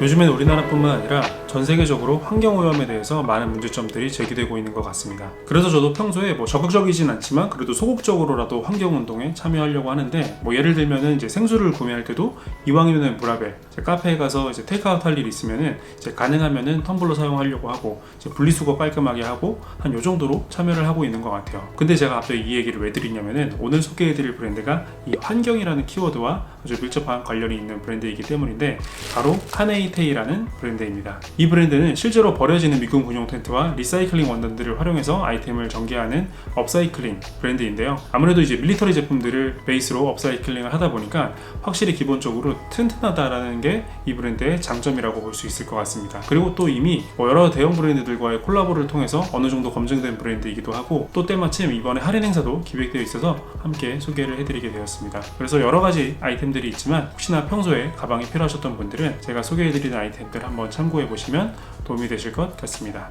요즘엔 우리나라뿐만 아니라 전 세계적으로 환경오염에 대해서 많은 문제점들이 제기되고 있는 것 같습니다. 그래서 저도 평소에 뭐 적극적이진 않지만 그래도 소극적으로라도 환경운동에 참여하려고 하는데 뭐 예를 들면은 이제 생수를 구매할 때도 이왕이면은 이제 카페에 가서 이제 테이크아웃 할 일이 있으면은 이제 가능하면은 텀블러 사용하려고 하고 이제 분리수거 깔끔하게 하고 한 요 정도로 참여를 하고 있는 것 같아요. 근데 제가 갑자기 이 얘기를 왜 드리냐면은 오늘 소개해드릴 브랜드가 이 환경이라는 키워드와 아주 밀접한 관련이 있는 브랜드이기 때문인데 바로 카네이테이라는 브랜드입니다. 이 브랜드는 실제로 버려지는 미군 군용 텐트와 리사이클링 원단들을 활용해서 아이템을 전개하는 업사이클링 브랜드인데요. 아무래도 이제 밀리터리 제품들을 베이스로 업사이클링을 하다 보니까 확실히 기본적으로 튼튼하다라는 게 이 브랜드의 장점이라고 볼 수 있을 것 같습니다. 그리고 또 이미 뭐 여러 대형 브랜드들과의 콜라보를 통해서 어느 정도 검증된 브랜드이기도 하고 또 때마침 이번에 할인 행사도 기획되어 있어서 함께 소개를 해드리게 되었습니다. 그래서 여러 가지 아이템들이 있지만 혹시나 평소에 가방이 필요하셨던 분들은 제가 소개해드리는 아이템들 한번 참고해 보시면 도움이 되실 것 같습니다.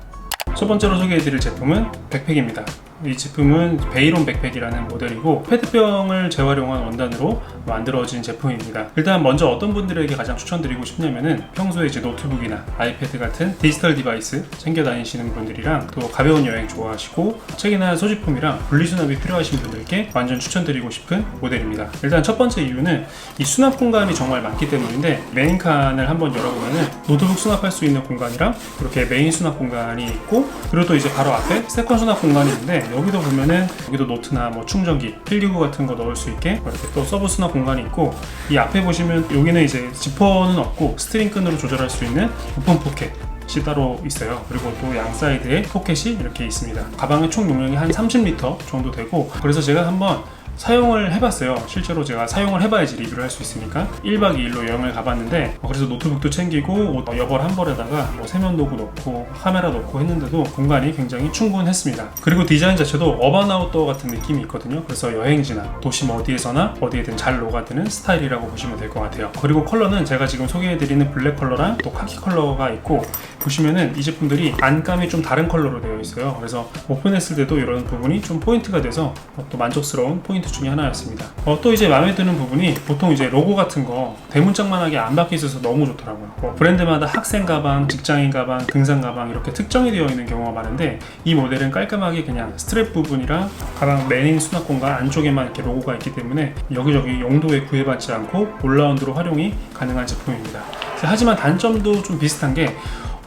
첫 번째로 소개해드릴 제품은 백팩입니다. 이 제품은 베이론 백팩이라는 모델이고 페트병을 재활용한 원단으로 만들어진 제품입니다. 일단 먼저 어떤 분들에게 가장 추천드리고 싶냐면은 평소에 이제 노트북이나 아이패드 같은 디지털 디바이스 챙겨 다니시는 분들이랑 또 가벼운 여행 좋아하시고 책이나 소지품이랑 분리수납이 필요하신 분들께 완전 추천드리고 싶은 모델입니다. 일단 첫 번째 이유는 이 수납 공간이 정말 많기 때문인데 메인 칸을 한번 열어보면은 노트북 수납할 수 있는 공간이랑 이렇게 메인 수납 공간이 있고 그리고 또 이제 바로 앞에 세컨 수납 공간이 있는데 여기도 보면은 여기도 노트나 뭐 충전기, 필기구 같은 거 넣을 수 있게 이렇게 또 서브 수납 공간이 있고 이 앞에 보시면 여기는 이제 지퍼는 없고 스트링 끈으로 조절할 수 있는 오픈 포켓 이 따로 있어요. 그리고 또 양 사이드에 포켓이 이렇게 있습니다. 가방의 총 용량이 한 30리터 정도 되고 그래서 제가 한번 사용을 해봤어요. 실제로 제가 사용을 해봐야지 리뷰를 할 수 있으니까 1박 2일로 여행을 가봤는데 어, 그래서 노트북도 챙기고 여벌 한 벌에다가 뭐 세면 도구 넣고 카메라 넣고 했는데도 공간이 굉장히 충분했습니다. 그리고 디자인 자체도 어반 아웃도어 같은 느낌이 있거든요. 그래서 여행지나 도심 어디에서나 어디에든 잘 녹아드는 스타일이라고 보시면 될 것 같아요. 그리고 컬러는 제가 지금 소개해드리는 블랙 컬러랑 또 카키 컬러가 있고 보시면은 이 제품들이 안감이 좀 다른 컬러로 되어 있어요. 그래서 오픈했을 때도 이런 부분이 좀 포인트가 돼서 어, 또 만족스러운 포인트 중에 하나였습니다. 어, 또 이제 마음에 드는 부분이 보통 이제 로고 같은 거 대문짝만하게 안 박혀 있어서 너무 좋더라고요. 뭐 브랜드마다 학생 가방, 직장인 가방, 등산 가방 이렇게 특정이 되어 있는 경우가 많은데 이 모델은 깔끔하게 그냥 스트랩 부분이랑 가방 메인 수납 공간 안쪽에만 이렇게 로고가 있기 때문에 여기저기 용도에 구애받지 않고 올라운드로 활용이 가능한 제품입니다. 하지만 단점도 좀 비슷한 게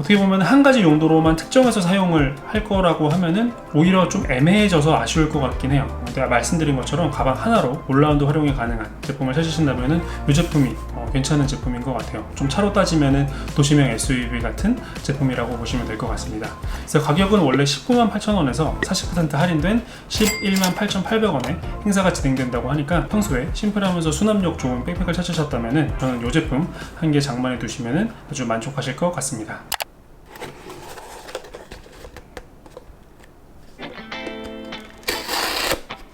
어떻게 보면 한 가지 용도로만 특정해서 사용을 할 거라고 하면은 오히려 좀 애매해져서 아쉬울 것 같긴 해요. 제가 말씀드린 것처럼 가방 하나로 올라운드 활용이 가능한 제품을 찾으신다면은 이 제품이 어, 괜찮은 제품인 것 같아요. 좀 차로 따지면은 도시명 SUV 같은 제품이라고 보시면 될 것 같습니다. 그래서 가격은 원래 19만 8천 원에서 40% 할인된 11만 8,800원에 행사가 진행된다고 하니까 평소에 심플하면서 수납력 좋은 백팩을 찾으셨다면은 저는 이 제품 한 개 장만해 두시면은 아주 만족하실 것 같습니다.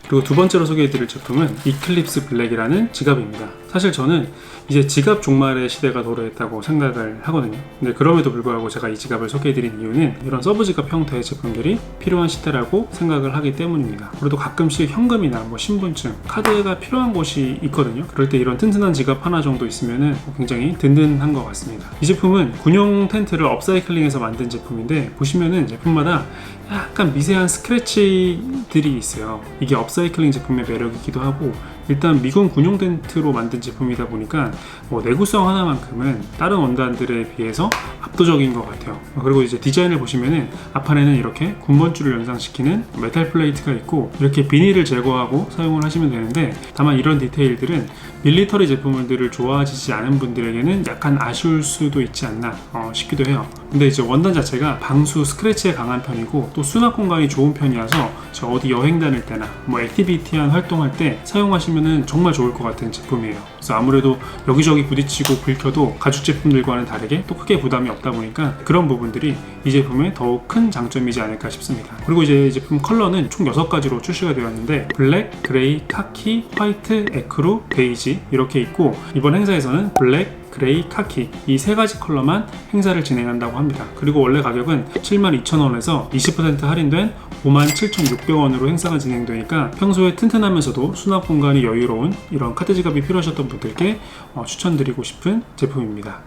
그리고 두 번째로 소개해드릴 제품은 이클립스 블랙이라는 지갑입니다. 사실 저는 이제 지갑 종말의 시대가 도래했다고 생각을 하거든요. 근데 그럼에도 불구하고 제가 이 지갑을 소개해드린 이유는 이런 서브 지갑 형태의 제품들이 필요한 시대라고 생각을 하기 때문입니다. 그래도 가끔씩 현금이나 뭐 신분증, 카드가 필요한 곳이 있거든요. 그럴 때 이런 튼튼한 지갑 하나 정도 있으면 굉장히 든든한 것 같습니다. 이 제품은 군용 텐트를 업사이클링해서 만든 제품인데 보시면은 제품마다 약간 미세한 스크래치들이 있어요. 이게 업사이클링 제품의 매력이기도 하고 일단 미군 군용 텐트로 만든 제품이다 보니까 뭐 내구성 하나만큼은 다른 원단들에 비해서 압도적인 것 같아요. 그리고 이제 디자인을 보시면은 앞판에는 이렇게 군번줄을 연상시키는 메탈 플레이트가 있고 이렇게 비닐을 제거하고 사용을 하시면 되는데 다만 이런 디테일들은 밀리터리 제품들을 좋아하시지 않은 분들에게는 약간 아쉬울 수도 있지 않나 어, 싶기도 해요. 근데 이제 원단 자체가 방수 스크래치에 강한 편이고 또 수납 공간이 좋은 편이라서 저 어디 여행 다닐 때나 뭐 액티비티한 활동할 때 사용하시면 은 정말 좋을 것 같은 제품이에요. 그래서 아무래도 여기저기 부딪히고 긁혀도 가죽 제품들과는 다르게 또 크게 부담이 없다 보니까 그런 부분들이 이 제품의 더욱 큰 장점이지 않을까 싶습니다. 그리고 이제 이 제품 컬러는 총 6가지로 출시가 되었는데 블랙, 그레이, 카키, 화이트, 에크루, 베이지 이렇게 있고 이번 행사에서는 블랙, 그레이, 카키 이 세 가지 컬러만 행사를 진행한다고 합니다. 그리고 원래 가격은 72,000원에서 20% 할인된 57,600원으로 행사가 진행되니까 평소에 튼튼하면서도 수납 공간이 여유로운 이런 카드 지갑이 필요하셨던 분들께 어, 추천드리고 싶은 제품입니다.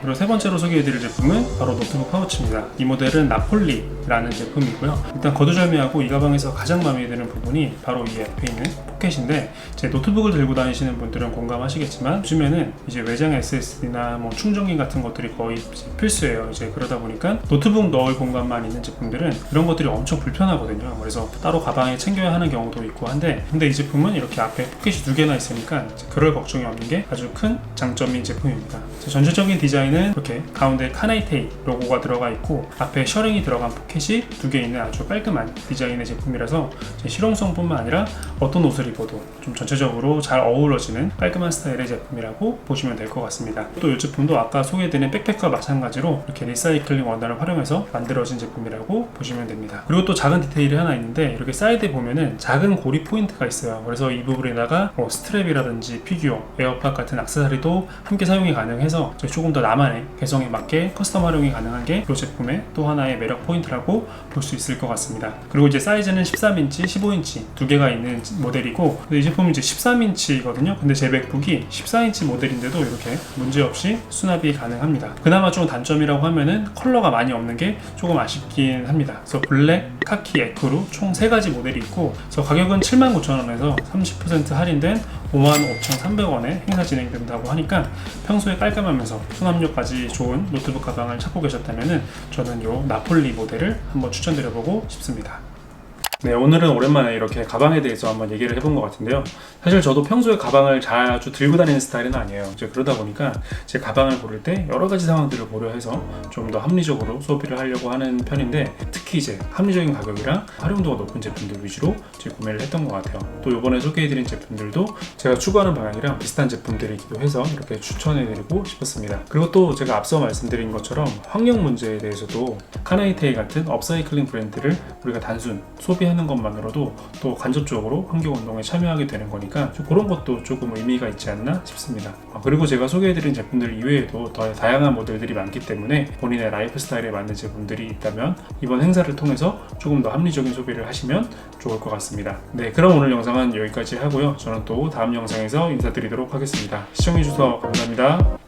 그리고 세 번째로 소개해드릴 제품은 바로 노트북 파우치입니다. 이 모델은 나폴리라는 제품이고요. 일단 거두절미하고 이 가방에서 가장 마음에 드는 부분이 바로 이 옆에 있는 포켓인데 제 노트북을 들고 다니시는 분들은 공감하시겠지만 요즘에는 이제 외장 SSD나 뭐 충전기 같은 것들이 거의 필수예요. 이제 그러다 보니까 노트북 넣을 공간만 있는 제품들은 이런 것들이 엄청 불편하거든요. 그래서 따로 가방에 챙겨야 하는 경우도 있고 한데 근데 이 제품은 이렇게 앞에 포켓이 두 개나 있으니까 그럴 걱정이 없는 게 아주 큰 장점인 제품입니다. 자, 전체적인 디자인은 이렇게 가운데 카나이테이 로고가 들어가 있고 앞에 셔링이 들어간 포켓이 두 개 있는 아주 깔끔한 디자인의 제품이라서 제 실용성뿐만 아니라 어떤 옷을 입어도 좀 전체적으로 잘 어우러지는 깔끔한 스타일의 제품이라고 보시면 될 것 같습니다. 또 이 제품도 아까 소개해드린 백팩과 마찬가지로 이렇게 리사이클링 원단을 활용해서 만들어진 제품이라고 보시면 됩니다. 그리고 또 작은 디테일이 하나 있는데 이렇게 사이드에 보면은 작은 고리 포인트가 있어요. 그래서 이 부분에다가 뭐 스트랩이라든지 피규어, 에어팟 같은 악세사리도 함께 사용이 가능해서 조금 더 나만의 개성에 맞게 커스텀 활용이 가능한 게 이 제품의 또 하나의 매력 포인트라고 볼 수 있을 것 같습니다. 그리고 이제 사이즈는 13인치, 15인치 두 개가 있는 모델이고 근데 이 제품이 이제 13인치거든요. 근데 제 맥북이 14인치 모델인데도 이렇게 문제없이 수납이 가능합니다. 그나마 좀 단점이라고 하면은 컬러가 많이 없는 게 조금 아쉽긴 합니다. 그래서 블랙, 카키, 에크로 총세 가지 모델이 있고 그래서 가격은 79,000원에서 30% 할인된 55,300원에 행사 진행된다고 하니까 평소에 깔끔하면서 수납력까지 좋은 노트북 가방을 찾고 계셨다면 저는 요 나폴리 모델을 한번 추천드려보고 싶습니다. 네, 오늘은 오랜만에 이렇게 가방에 대해서 한번 얘기를 해본 것 같은데요. 사실 저도 평소에 가방을 자주 들고 다니는 스타일은 아니에요. 이제 그러다 보니까 제 가방을 고를 때 여러 가지 상황들을 고려해서 좀 더 합리적으로 소비를 하려고 하는 편인데 특히 이제 합리적인 가격이랑 활용도가 높은 제품들 위주로 이제 구매를 했던 것 같아요. 또 이번에 소개해드린 제품들도 제가 추구하는 방향이랑 비슷한 제품들이기도 해서 이렇게 추천해드리고 싶었습니다. 그리고 또 제가 앞서 말씀드린 것처럼 환경 문제에 대해서도 카나이테이 같은 업사이클링 브랜드를 우리가 단순 소비 하는 것만으로도 또 간접적으로 환경 운동에 참여하게 되는 거니까 좀 그런 것도 조금 의미가 있지 않나 싶습니다. 아, 그리고 제가 소개해드린 제품들 이외에도 더 다양한 모델들이 많기 때문에 본인의 라이프 스타일에 맞는 제품들이 있다면 이번 행사를 통해서 조금 더 합리적인 소비를 하시면 좋을 것 같습니다. 네, 그럼 오늘 영상은 여기까지 하고요. 저는 또 다음 영상에서 인사드리도록 하겠습니다. 시청해주셔서 감사합니다.